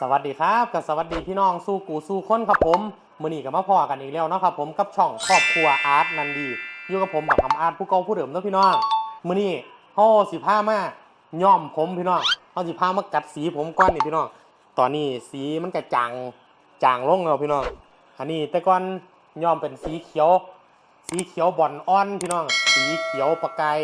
สวัสดีครับกับสวัสดีพี่น้องสู้กูสู้คนครับผมมือนี้กับมาพอกันอีกแล้วเนาะครับผมกับช่องครอบครัวอาร์ตนันดีอยู่กับผมแบบทำอาร์ตผู้เก่าผู้เดิมเนาะพี่น้องมือนี้เฮาสิพามาย่อมผมพี่น้องเฮาสิพามากัดสีผมก้อนนี่พี่น้องตอนนี้สีมันกระจางจางลงแล้วพี่น้องอันนี้แต่ก่อนย่อมเป็นสีเขียว สีเขียวบอลอ่อนพี่น้องสีเขียวประกาย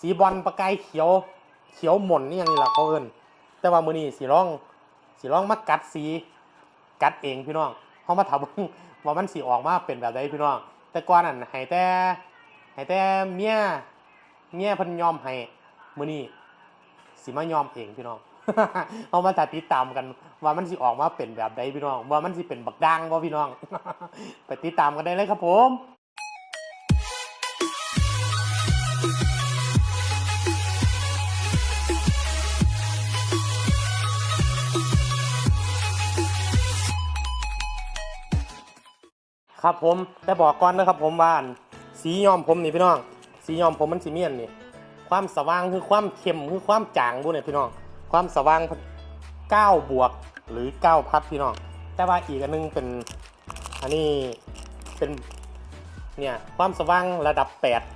สีบอลประกายเขียวเขียวหม่นนี่ยังนี่ละเขาเอินแต่ว่ามือนี้สิร้อง สิลองมากัดสีกัดเองพี่น้องเขามาถามว่ามันสีออกมาเป็นแบบใดพี่น้อง แต่ก่อนนั่นให้แต่ให้แต่เมียเมียพิ่นยอมให้มือนี้สิมายอมเองพี่น้องเอามาตัดติดตามกันว่ามันสิออกมาเป็นแบบใดพี่น้อง ว่ามันสิเป็นบักดังบ่พี่น้อง ไปติดตามกันได้เลยครับผม ครับผมแต่บอกก่อนนะครับผมว่านสีย้อมผมนี่พี่น้อง สีย้อมผมมันสีเมียนนี่ ความสว่างคือความเข้มคือความจางบุเนี่ยพี่น้อง ความสว่าง9บวกหรือ9พัดพี่น้อง แต่ว่าอีกอันนึงเป็นอันนี้เป็นเนี่ยความสว่างระดับ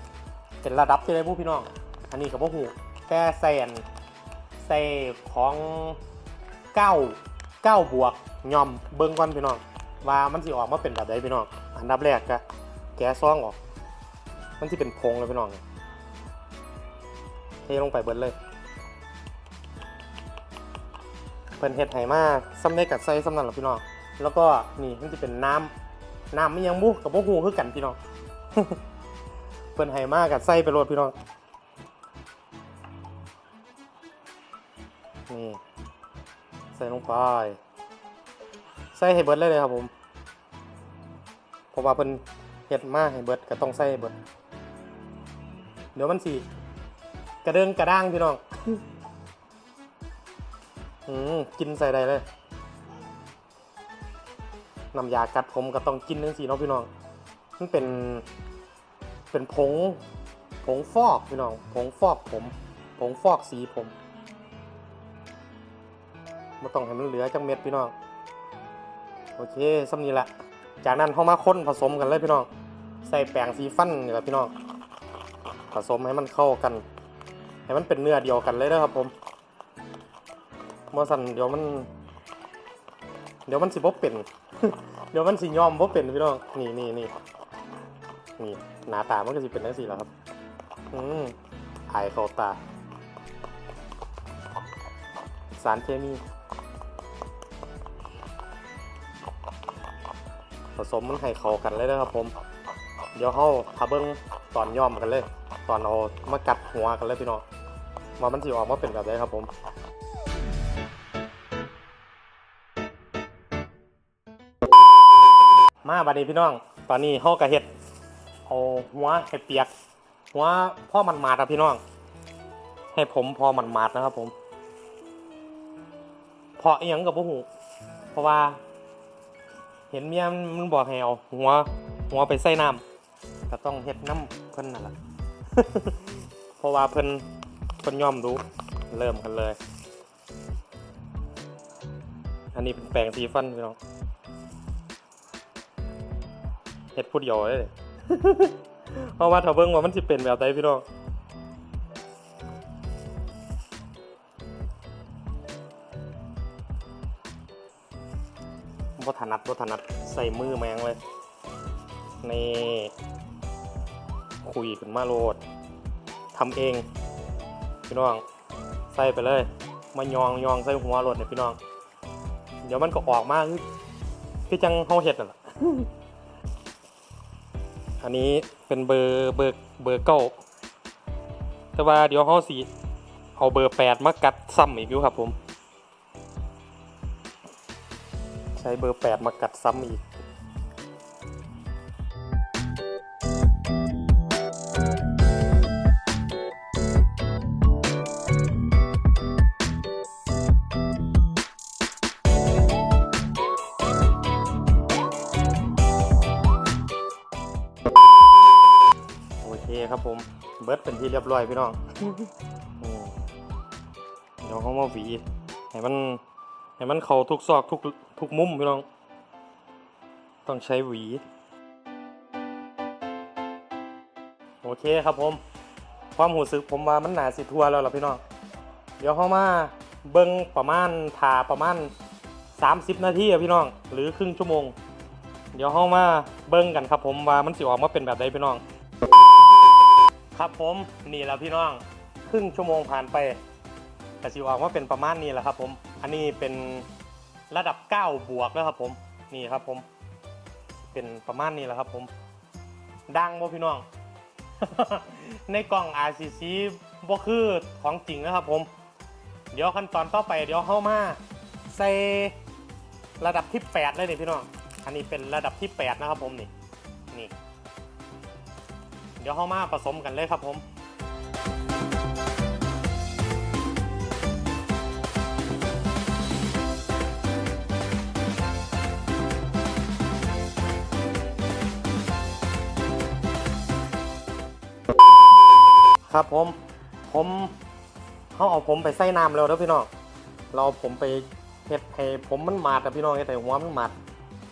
8 เป็นระดับที่ได้ผู้พี่น้อง อันนี้กับพวกหูแต่แซนใส่ของ 9 9บวกย่อมเบิ้งก่อนพี่น้อง ว่ามันสิออกมาเป็นแบบใดพี่น้อง อันดับแรกก็แกะซองออก มันสิเป็นพงเลยพี่น้องเทลงไปเบิดเลยเพิ่นเฮ็ดให้มาซ้ำได้กับใส่ซ้ำนั่นหรอพี่น้อง แล้วก็นี่มันจะเป็นน้ำน้ำมันยังบุกับพวกหูคือกันพี่น้อง เพิ่นให้มากับใส่ไปโรดพี่น้อง นี่ใส่ลงไป ส่ให้เบิดเลยเลยครับผมเพราะว่าเพิ่นเฮ็ดมาให้เบิดก็ต้องใส่ให้เบิดเดี๋ยวมันสิกระเด้งกระด้างพี่น้อง อืมกินใส่ได้เลยน้ำยากัดผมก็ต้องกินจังซี่เนาะพี่น้อง มันเป็น เป็นผง ผงฟอกพี่น้อง ผงฟอกผม ผงฟอกสีผมไม่ต้องให้มันเหลือจังเม็ดพี่น้อง โอเคสำนี้แหละจากนั้นเขามาค้นผสมกันเลยพี่น้องใส่แป้งสีฟันนี่แหละพี่น้อง ผสมให้มันเข้ากัน ให้มันเป็นเนื้อเดียวกันเลยนะครับผมเมื่อสั่นเดี๋ยวมัน เดี๋ยวมันสิบ่เป็น เดี๋ยวมันสิยอมบ่เป็นพี่น้องนี่นี่นี่นี่หน้าตามันก็สิเป็นจังซี่แหละครับอืมอายเข้าตา สารเคมี ผสมมันให้เข้ากันเลยนะครับผม เดี๋ยวเขาทาเบิ้งตอนย่อมกันเลย ตอนเอามากัดหัวกันเลยพี่น้องว่ามันสิออกมาเป็นแบบไหนครับผมมาบัดนี้พี่น้อง ตอนนี้เขากระเห็ดเอาหัวให้เปียก หัวพ่อมันมาดครับพี่น้อง ให้ผมพอมันมาดนะครับผมเพราะอหยังกับพวกหูเพราะว่า เห็นเมียมันบอกให้เอาหัว หัวไปใส่น้ำก็ต้องเฮ็ดน้ำเพิ่นนั่นแหละเพราะว่าเพิ่นเพิ่นยอมรู้ เริ่มกันเลย อันนี้เป็นแปรงสีฟันพี่น้องเฮ็ดพูดเดียวเลยเพราะว่าถ้าเบิ่งว่ามันสิเป็นแบบใดพี่น้อง บ่ถนัดบ่ถนัดใส่มือแมงเลยนี่คุยขึ้นมาโลดทำเอง พี่น้อง ใส่ไปเลย มายองยองใส่หัวโลดเนี่ยพี่น้อง เดี๋ยวมันก็ออกมาคือจังเฮาเฮ็ดนั่นแหละอันนี้เป็นเบอร์เบอร์เบอร์เก้าแต่ว่าเดี๋ยวเฮาสิเอาเบอร์แปดมากัดซ้ำอีกอยู่ครับผม ใช้เบอร์แปดมากัดซ้ำอีก โอเคครับผม เบิร์ดเป็นที่เรียบร้อยพี่น้อง เดี๋ยวเขามาหวีให้มัน ให้มันเข้าทุกซอกทุกทุกมุมพี่น้อง ต้องใช้หวี โอเคครับผม ความหูสึกผมว่ามันหนาสิทัวแล้วล่ะพี่น้อง เดี๋ยวเข้ามาเบิ้งประมาณทาประมาณ 30 นาทีอะพี่น้อง หรือครึ่งชั่วโมง เดี๋ยวเข้ามาเบิ้งกันครับผมว่ามันสิออกมาเป็นแบบใดพี่น้อง ครับผมนี่แหละพี่น้อง ครึ่งชั่วโมงผ่านไปแต่สิออกมาเป็นประมาณนี้แหละครับผม อันนี้เป็นระดับ 9 บวกแล้วครับผมนี่ครับผม เป็นประมาณนี้แหละครับผม ดังบ่พี่น้อง ในกล่อง RCC บ่คือของจริงนะครับผม เดี๋ยวขั้นตอนต่อไปเดี๋ยวเข้ามาใส่ระดับที่ 8 เลยนี่พี่น้อง อันนี้เป็นระดับที่ 8 นะครับผมนี่นี่ เดี๋ยวเข้ามาผสมกันเลยครับผม ครับผมผมเขาเอาผมไปใส่น้ำแล้วเด้อพี่น้องเราผมไปเฮ็ดให้ผมมันหมาดอะพี่น้องเฮ็ดให้หัวมันหมาด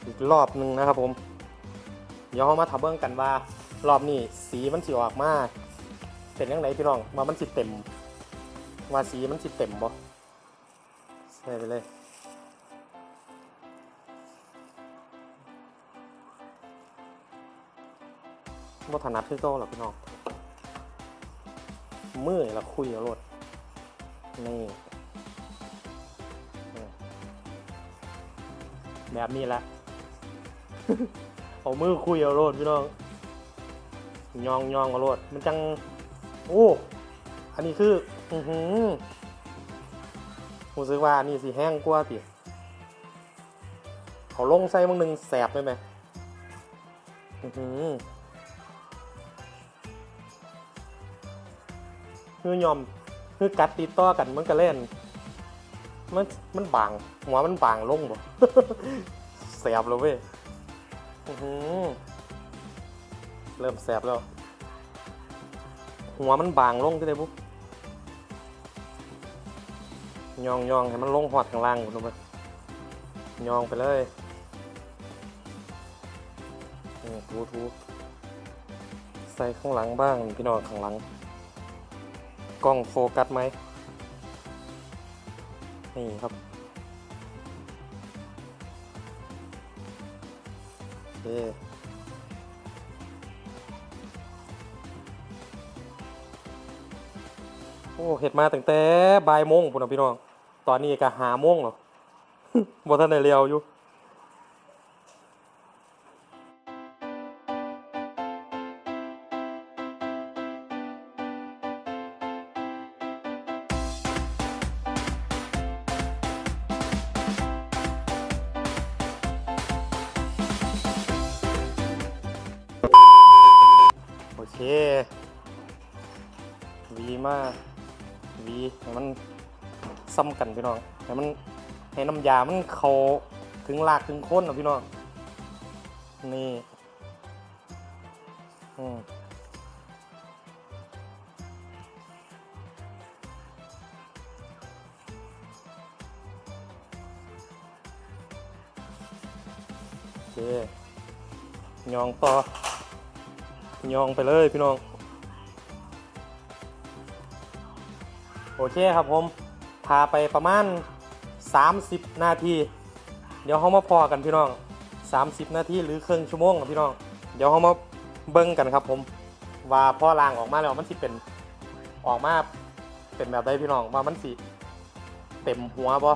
อีกรอบหนึ่งนะครับผม เดี๋ยวเรามาทับเบิ้งกันว่า รอบนี้สีมันสิออกมากเป็นยังไงพี่น้องว่ามันสิเต็ม ว่าสีมันสิเต็มบ่ใส่ไปเลยบ่ถนัดคือเก่าหรอกพี่น้อง มือเราคุยกับรถนี่แบบนี้แหละเอามือคุยกับรถพี่น้องยองยองกับรถมันจัง โอ้อันนี้คือ อือหือผมซื้อว่านี่สิแห้งกว่าติเขาลงใส่มึงหนึ่งแสบได้ไหมอือหือ คือยอมคือกัดติดต่อกันมันก็เล่น มันมันบางหัวมันบางลงบ่แสบแล้วเว้ยเริ่มแสบแล้ว หัวมันบางลงที่ไหนปุ๊บยองยองให้มันลงหอดข้างล่างหมดเลยยองไปเลยทูทูใส่ข้างหลังบ้างพี่น้องข้างหลัง กล้องโฟกัสไหมนี่ครับโอเคโอ้เห็ดมาตั้งแต่บ่ายโมงพุ่นนะพี่น้อง ตอนนี้ก็หาโมงแล้วบ่ทันได้เลียวอยู่ วีมากวีให้มันซ้ำกันพี่น้องให้มันให้น้ำยามันเขาถึงลากถึงโคนนะพี่น้อง นี่อืมโอเคยองต่อ ยองไปเลยพี่น้อง โอเคครับผม พาไปประมาณ 30 นาที เดี๋ยวเขามาพอกันพี่น้อง 30 นาทีหรือครึ่งชั่วโมงครับพี่น้อง เดี๋ยวเขามาเบิ้งกันครับผม ว่าพ่อล่างออกมาแล้วมันสิเป็นออกมาเป็นแบบใดพี่น้องว่ามันสิเต็มหัวบ่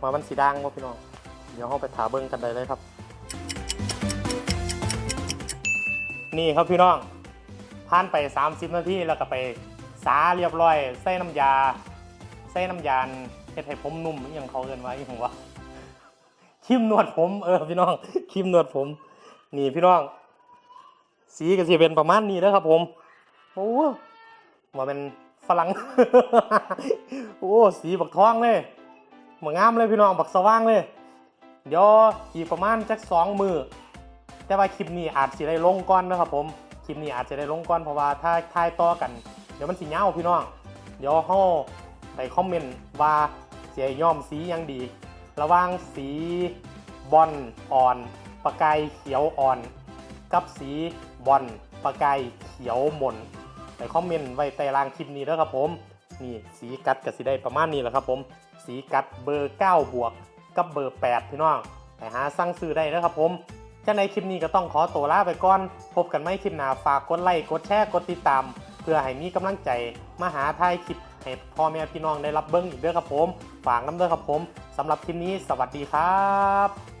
ว่ามันสีดังบ่พี่น้อง เดี๋ยวเขาไปถาเบิ้งกันได้เลยครับ นี่ครับพี่น้องผ่านไป 30 นาทีแล้วก็ไปสาเรียบร้อย ใส่น้ำยา ใส่น้ำยาเฮ็ดให้ผมนุ่มอหยังเขาเอินว่าอหยังวะครีมนวดผมเออพี่น้องครีมนวดผม นี่พี่น้อง สีก็สิเป็นประมาณนี้นะครับ ผมโอ้ว่าเป็นฝรั่งโอ้สีบักทองเลยมางามเลยพี่น้องบักสว่างเลยเดี๋ยวอีกประมาณจักสองมือ แต่ว่าคลิปนี้อาจจะได้ลงก่อนนะครับผมคลิปนี้อาจจะได้ลงก่อนเพราะว่าถ้าทายต่อกัน เดี๋ยวมันสิเงาพี่น้อง เดี๋ยวเฮาไปคอมเมนต์ว่าสิสียย่อมสียังดี ระว่างสีบอลอ่อน ประกายเขียวอ่อน กับสีบอลประกายเขียวหม่นไปคอมเมนต์ไว้ใต้ล่างคลิปนี้แล้วครับผมนี่สีกัดกับสีได้ประมาณนี้แหละครับผม สีกัดเบอร์ 9 บวก กับเบอร์ 8 พี่น้องไปหาสั่งซื้อได้นะครับผม จากในคลิปนี้ก็ต้องขอตัวลาไปก่อน พบกันไม่คลิปหน้าฝากกดไลค์กดแชร์กดติดตาม เพื่อให้มีกำลังใจมาหาทายคลิปให้พ่อแม่พี่น้องได้รับเบิ้งอีกเด้อครับผม ฝากน้ำเด้อครับผมสำหรับคลิปนี้สวัสดีครับ